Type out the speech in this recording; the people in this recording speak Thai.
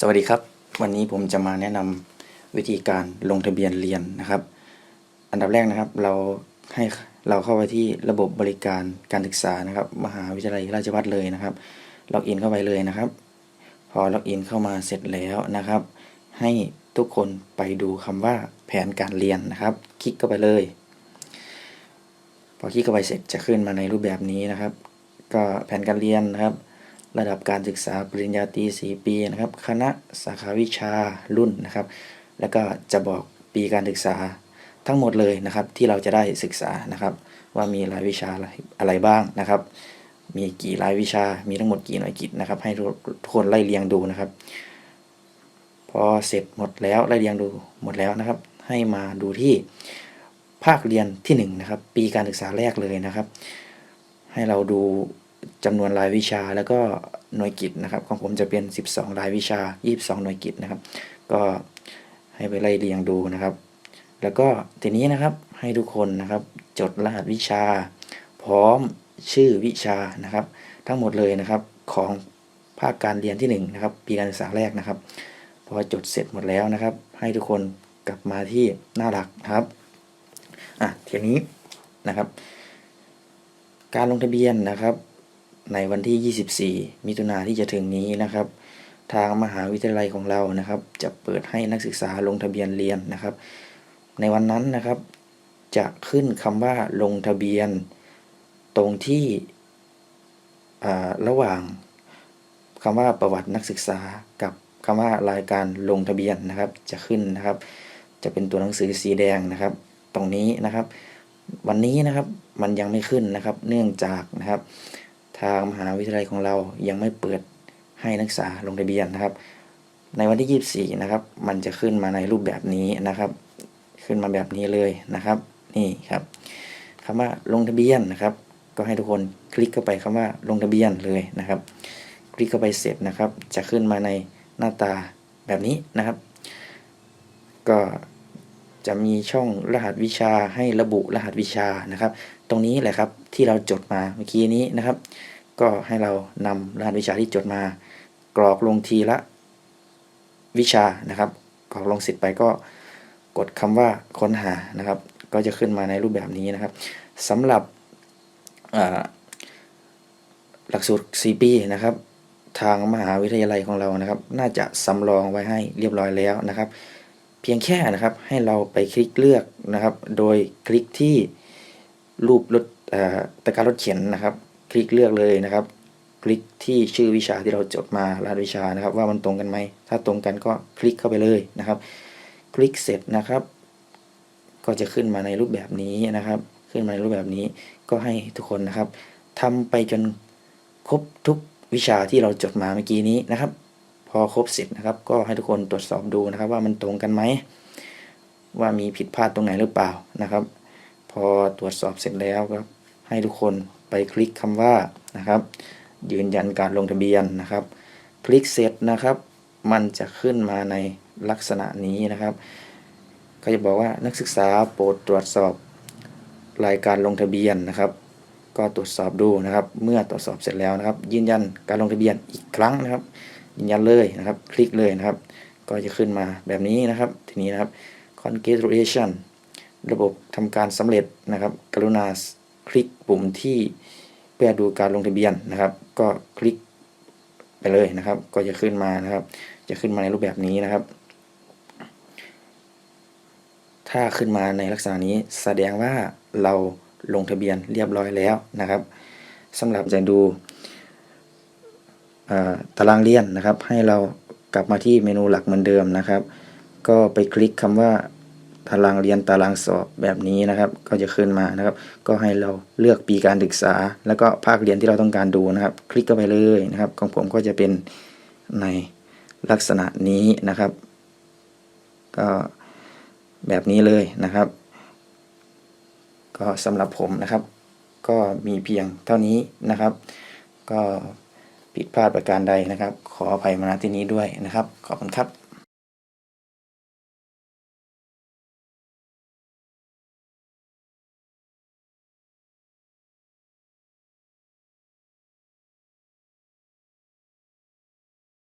สวัสดีครับ วันนี้ผมจะมาแนะนำวิธีการลงทะเบียนเรียนนะครับ อันดับแรกนะครับเราให้เราเข้าไปที่ระบบบริการการศึกษานะครับ มหาวิทยาลัยราชภัฏเลยนะครับล็อกอินเข้าไปเลยนะครับ พอล็อกอินเข้ามาเสร็จแล้วนะครับ ให้ทุกคนไปดูคำว่าแผนการเรียนนะครับ คลิกเข้าไปเลย พอคลิกเข้าไปเสร็จจะขึ้นมาในรูปแบบนี้นะครับ ก็แผนการเรียนนะครับ ระดับการศึกษาปริญญาตรี4 ปีนะครับ คณะสาขาวิชารุ่นนะครับ แล้วก็จะบอกปีการศึกษาทั้งหมดเลยนะครับที่เราจะได้ศึกษานะครับ ว่ามีรายวิชาอะไรบ้างนะครับ มีกี่รายวิชามีทั้งหมดกี่หน่วยกิจนะครับ ให้ทุกคนไล่เรียงดูนะครับ พอเสร็จหมดแล้วไล่เรียงดูหมดแล้วนะครับ ให้มาดูที่ภาคเรียนที่หนึ่งนะครับ ปีการศึกษาแรกเลยนะครับ ให้เราดู จำนวนรายวิชาแล้วก็หน่วยกิจนะครับ ของผมจะเป็น 12 รายวิชา 22 หน่วยกิจนะครับ ก็ให้ไปไล่เรียงดูนะครับ แล้วก็ทีนี้นะครับให้ทุกคนนะครับ จดรหัสวิชา พร้อมชื่อวิชานะครับ ทั้งหมดเลยนะครับของภาคการเรียนที่1นะครับปีการศึกษาแรกนะครับพอจดเสร็จหมดแล้วนะครับ ให้ทุกคนกลับมาที่หน้าหลักครับอะทีนี้นะครับ การลงทะเบียนนะครับ ในวันที่ 24 มิถุนาที่จะถึงนี้นะครับ ทางมหาวิทยาลัยของเรานะครับ จะเปิดให้นักศึกษาลงทะเบียนเรียนนะครับ ในวันนั้นนะครับ จะขึ้นคำว่าลงทะเบียน ตรงที่ระหว่างคำว่าประวัตินักศึกษากับคำว่ารายการลงทะเบียนนะครับ จะขึ้นนะครับ จะเป็นตัวหนังสือสีแดงนะครับ ตรงนี้นะครับ วันนี้นะครับมันยังไม่ขึ้นนะครับ เนื่องจากนะครับ ทางมหาวิทยาลัยของเรายังไม่เปิดให้นักศึกษาลงทะเบียนนะครับ ในวันที่ 24 นะครับ มันจะขึ้นมาในรูปแบบนี้นะครับ ขึ้นมาแบบนี้เลยนะครับ นี่ครับคำว่าลงทะเบียนนะครับ ก็ให้ทุกคนคลิกเข้าไปคำว่าลงทะเบียนเลยนะครับ คลิกเข้าไปเสร็จนะครับ จะขึ้นมาในหน้าตาแบบนี้นะครับ ก็ จะมีช่องรหัสวิชาให้ระบุรหัสวิชานะครับ ตรงนี้แหละครับที่เราจดมาเมื่อกี้นี้นะครับ ก็ให้เรานำรหัสวิชาที่จดมา กรอกลงทีละวิชานะครับ กรอกลงเสร็จไปก็กดคำว่าค้นหานะครับ ก็จะขึ้นมาในรูปแบบนี้นะครับสำหรับหลักสูตร 4 ปีนะครับ ทางมหาวิทยาลัยของเรานะครับ น่าจะสำรองไว้ให้เรียบร้อยแล้วนะครับ เพียงแค่นะครับให้เราไปคลิกเลือกนะครับ โดยคลิกที่รูปรถตะการรถเขียนนะครับ คลิกเลือกเลยนะครับ คลิกที่ชื่อวิชาที่เราจดมารหัสวิชานะครับ ว่ามันตรงกันไหมถ้าตรงกันก็คลิกเข้าไปเลยนะครับ คลิกเสร็จนะครับ ก็จะขึ้นมาในรูปแบบนี้นะครับ ขึ้นมาในรูปแบบนี้ก็ให้ทุกคนนะครับทำไปจนครบทุกวิชาที่เราจดมาเมื่อกี้นี้นะครับ อครบเสร็จนะครับ ก็ให้ทุกคนตรวจสอบดูนะครับ ว่ามันตรงกันไหม ว่ามีผิดพลาดตรงไหนหรือเปล่านะครับ พอตรวจสอบเสร็จแล้วก็ให้ทุกคนไปคลิกคำว่านะครับ ยืนยันการลงทะเบียนนะครับ คลิกเสร็จนะครับ มันจะขึ้นมาในลักษณะนี้นะครับก็จะบอกว่านักศึกษาโปรดตรวจสอบรายการลงทะเบียนนะครับ ก็ตรวจสอบดูนะครับ เมื่อตรวจสอบเสร็จแล้วนะครับ ยืนยันการลงทะเบียนอีกครั้งนะครับ ยืนยันเลยนะครับ คลิกเลยนะครับ ก็จะขึ้นมาแบบนี้นะครับ ทีนี้นะครับ congratulation ระบบทำการสำเร็จนะครับ กรุณาคลิกปุ่มที่เพื่อดูการลงทะเบียนนะครับ ก็คลิกไปเลยนะครับ ก็จะขึ้นมานะครับ จะขึ้นมาในรูปแบบนี้นะครับ ถ้าขึ้นมาในลักษณะนี้แสดงว่าเราลงทะเบียนเรียบร้อยแล้วนะครับสำหรับจะดู ตารางเรียนนะครับ ให้เรากลับมาที่เมนูหลักเหมือนเดิมนะครับ ก็ไปคลิกคำว่าตารางเรียนตารางสอบแบบนี้นะครับ ก็จะขึ้นมานะครับ ก็ให้เราเลือกปีการศึกษา แล้วก็ภาคเรียนที่เราต้องการดูนะครับ คลิกเข้าไปเลยนะครับ ของผมก็จะเป็นในลักษณะนี้นะครับ ก็แบบนี้เลยนะครับ ก็สำหรับผมนะครับ ก็มีเพียงเท่านี้นะครับ ก็ ผิดพลาดประการใดนะครับ ขออภัยมาณที่นี้ด้วยนะครับ ขอบคุณครับ